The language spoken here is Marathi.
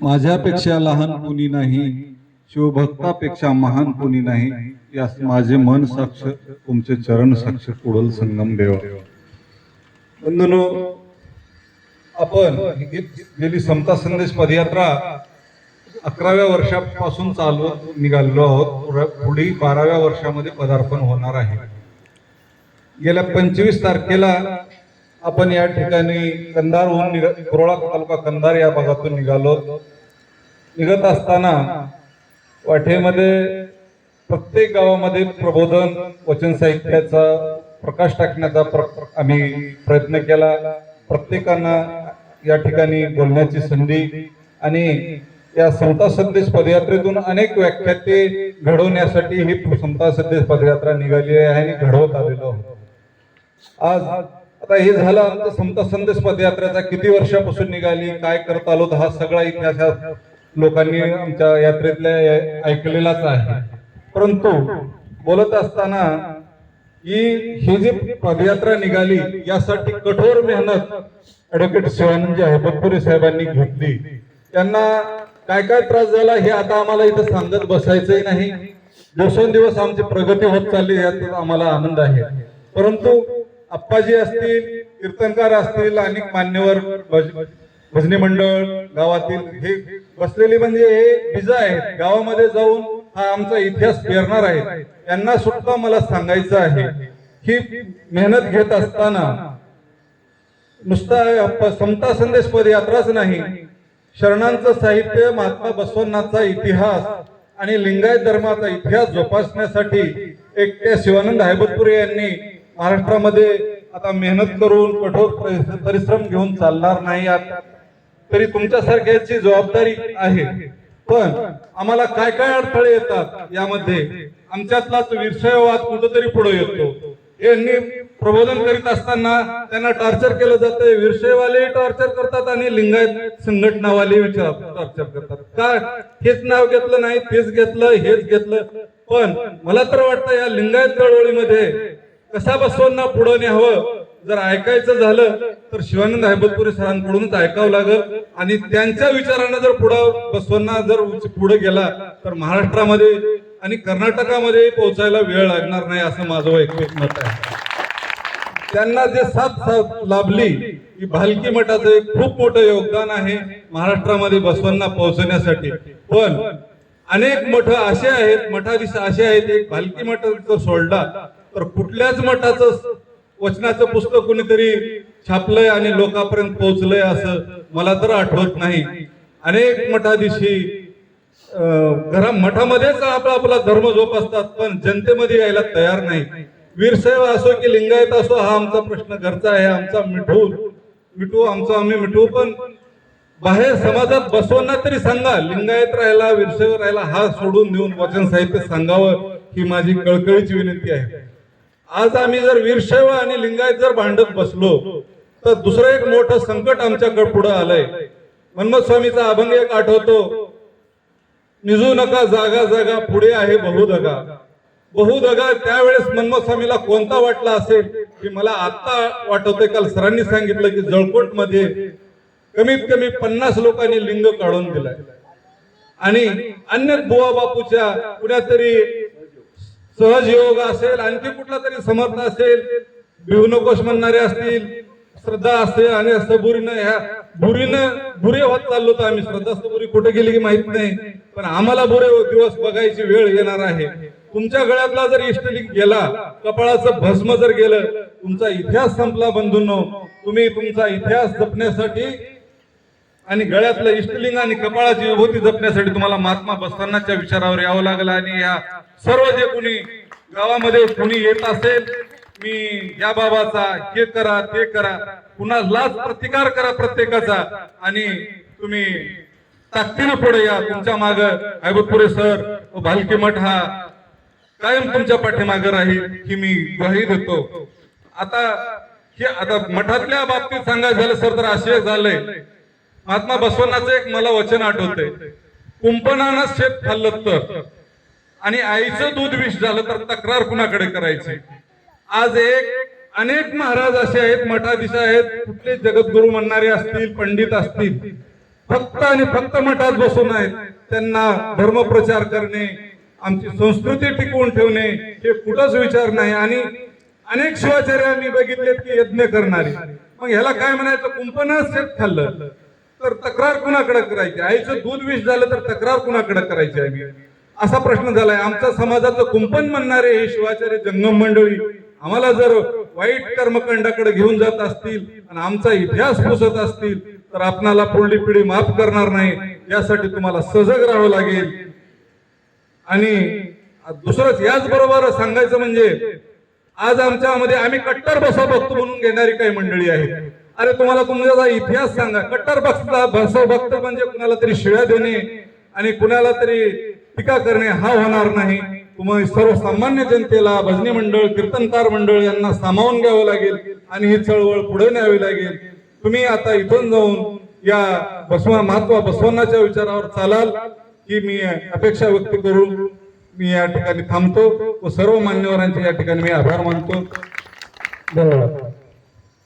माझ्यापेक्षा लहान कुणी नाही शिवभक्तापेक्षा महान कुणी नाही यास माझे मन साक्ष तुमचे चरण साक्ष कुडल संगम देवा. बंधनो आपण गेली समता संदेश पदयात्रा अकराव्या वर्षापासून चालवत निघालेलो आहोत. पुढील बाराव्या वर्षामध्ये पदार्पण होणार आहे. गेल्या पंचवीस तारखेला आपण या ठिकाणी कंधारहून निघ कुरोळा तालुका कंधार या भागातून निघालो. निघत असताना वाटेमध्ये प्रत्येक गावामध्ये प्रबोधन वचन साहित्याचा प्रकाश टाकण्याचा प्र- आम्ही प्रयत्न केला. प्रत्येकांना या ठिकाणी बोलण्याची संधी आणि या समता संदेश पदयात्रेतून अनेक व्याख्याते घडवण्यासाठी ही समता संदेश पदयात्रा निघाली आहे आणि घडवत आलेलो आहोत. आज आता हे झालं आमचं समता संदेश पदयात्रेचा किती वर्षापासून निघाली काय करत आलो हा सगळा इतिहास लोकांनी आमच्या यात्रेतल्या ऐकलेलाच आहे. परंतु बोलत असताना ही ही जी पदयात्रा निघाली यासाठी कठोर मेहनत ऍडव्होकेट शिवानंद हेबतपुरे साहेबांनी घेतली. त्यांना काय काय त्रास झाला हे आता आम्हाला इथं सांगत बसायचंही नाही. दिवसेंदिवस आमची प्रगती होत चालली यात आम्हाला आनंद आहे. परंतु अप्पाजी असतील कीर्तनकार असतील अनेक मान्यवर भज- भजनी मंडळ गावातील हे बसलेले म्हणजे हे बीज आहेत. गावामध्ये जाऊन हा आमचा इतिहास पेरणार आहे यांना सुद्धा मला सांगायचं आहे. ही मेहनत घेत असताना नुसता समता संदेश पदयात्राच नाही. शरणांचं साहित्य महात्मा बसवण्णाचा इतिहास आणि लिंगायत धर्माचा इतिहास जोपासण्यासाठी एक शिवानंद हैबतपुरे यांनी महाराष्ट्रामध्ये आता मेहनत करून कठोर परिश्रम घेऊन चालणार नाही तरी तुमच्यासारख्याची जबाबदारी आहे. पण आम्हाला काय काय अडथळे येतात यामध्ये आमच्यातलाच विषयवाद कुठंतरी पुढे येतो. यांनी प्रबोधन करीत असताना त्यांना टॉर्चर केलं जातं. विषयवाले टॉर्चर करतात आणि लिंगायत संघटनावाले विचार टॉर्चर करतात. का? हेच नाव घेतलं नाही तेच घेतलं हेच घेतलं. पण मला तर वाटतं या लिंगायत चळवळीमध्ये कसा बसवांना पुढं न्यावं? जर ऐकायचं झालं तर शिवानंद हैबतपुरे सरांकडूनच ऐकावं लागल. आणि त्यांच्या विचारानं जर पुढं बसवांना जर पुढे गेला तर महाराष्ट्रामध्ये आणि कर्नाटकामध्ये पोहोचायला वेळ लागणार नाही असं माझं वैयक्तिक मत आहे. त्यांना जे साथ साथ लाभली ही भालकी मठाचं एक खूप मोठं योगदान आहे महाराष्ट्रामध्ये बसवांना पोहोचण्यासाठी. पण अनेक मठ असे आहेत मठाधीश असे आहेत एक भालकी मठ सोडला तर कुठल्याच मठाचं वचनाचं पुस्तक कुणीतरी छापलंय आणि लोकांपर्यंत पोहोचलंय असं मला तर आठवत नाही. अनेक मठाधीशी घरा मठामध्येच आपला आपला धर्म जोपासतात पण जनतेमध्ये यायला तयार नाही. वीरसाहेब असो की लिंगायत असो हा आमचा प्रश्न घरचा आहे आमचा मिठू मिठू आमचा आम्ही मिठू पण बाहेर समाजात बसवांना तरी सांगा लिंगायत राहिला वीरसाहेब राहिला हा सोडून देऊन वचन साहित्य सांगावं ही माझी कळकळीची विनंती आहे. आज आम्ही जर वीरशैव आणि लिंगायत जर भांडत बसलो तर दुसरं एक मोठं संकट आमच्याकडे पुढे आलंय. मनमत स्वामीचा अभंग एक आठवतो निजू नका जागा जागा पुढे आहे बहुदगा बहुदगा त्यावेळेस मनमत स्वामीला कोणता वाटला असेल? की मला आता वाटवतंय काल सरांनी सांगितलं की जळकोटमध्ये कमीत कमी पन्नास लोकांनी लिंग काढून दिलाय. आणि अन्य बुवा बापूच्या सहज सहजयोग असेल आणखी कुठला तरी समर्थ असेल भिवू नकोश म्हणणारे असतील श्रद्धा असते आणि सबुरीनं ह्या बुरीनं बुरे होत चाललो तर आम्ही. श्रद्धा सबुरी कुठे गेली की माहीत नाही. पण आम्हाला बुरे दिवस बघायची वेळ येणार आहे. तुमच्या गळ्यातला जर इष्टलिंग गेला कपाळाचं भस्म जर गेलं तुमचा इतिहास संपला बंधूंनो. तुम्ही तुमचा इतिहास जपण्यासाठी आणि गळ्यातलं इष्टलिंग आणि कपाळाची विभूती जपण्यासाठी तुम्हाला महात्मा बसतानाच्या विचारावर यावं लागलं आणि या सर्व जे कोणी गावामध्ये कोणी येत असेल मी या बाबाचा हे करा ते करा. पुन्हा लाच प्रतिकार करा प्रत्येकाचा आणि तुम्ही ताकदीनं पुढे या. तुमच्या माग हैबतपुरे सर भालकी मठ हा कायम तुमच्या पाठीमागे राहील ही मी ग्वाही देतो. आता हे आता मठातल्या बाबतीत सांगायचं झालं सर तर आशय झालंय. महात्मा बसवनाचं एक मला वचन आठवतंय. कुंपणानं शेत खाल्लं तर. आणि आईचं दूध विष झालं तर तक्रार कुणाकडे करायची? आज एक अनेक महाराज असे आहेत मठाधीश आहेत कुठले जगद्गुरु म्हणणारे असतील पंडित असतील. फक्त आणि फक्त मठात बसून आहेत. त्यांना धर्मप्रचार करणे आमची संस्कृती टिकवून ठेवणे हे कुठंच विचार नाही. आणि अनेक शिवाचार्य आम्ही बघितलेत की यज्ञ करणारे. मग ह्याला काय म्हणायचं? कुंपणच शेत खाल्लं. तर तक्रार कुणाकडे करायची? आईचं दूध विष झालं तर तक्रार कुणाकडे करायची आम्ही असा प्रश्न झालाय. आमच्या समाजाचं कुंपण म्हणणारे हे शिवाचार्य जंगम मंडळी आम्हाला जर वाईट कर्मकांडाकडे घेऊन जात असतील आणि आमचा इतिहास पुसत असतील तर आपणाला पुढली पिढी माफ करणार नाही. यासाठी तुम्हाला सजग राहावं लागेल. आणि दुसरंच याच बरोबर सांगायचं म्हणजे आज आमच्यामध्ये आम्ही कट्टर बसा बघतो म्हणून घेणारी काही मंडळी आहेत. अरे तुम्हाला तुमचा इतिहास सांगा. कट्टर भक्त बसव भक्त म्हणजे कुणाला तरी शिव्या देणे आणि कुणाला तरी टीका करणे हा होणार नाही. तुम्हाला सर्वसामान्य जनतेला भजनी मंडळ कीर्तनकार मंडळ यांना सामावून घ्यावं लागेल आणि ही चळवळ पुढे न्यावी लागेल. तुम्ही आता इथून जाऊन या बसवा महात्मा बसवण्याच्या विचारावर चालाल की मी अपेक्षा व्यक्त करून मी या ठिकाणी थांबतो. व सर्व मान्यवरांचे या ठिकाणी मी आभार मानतो. धन्यवाद.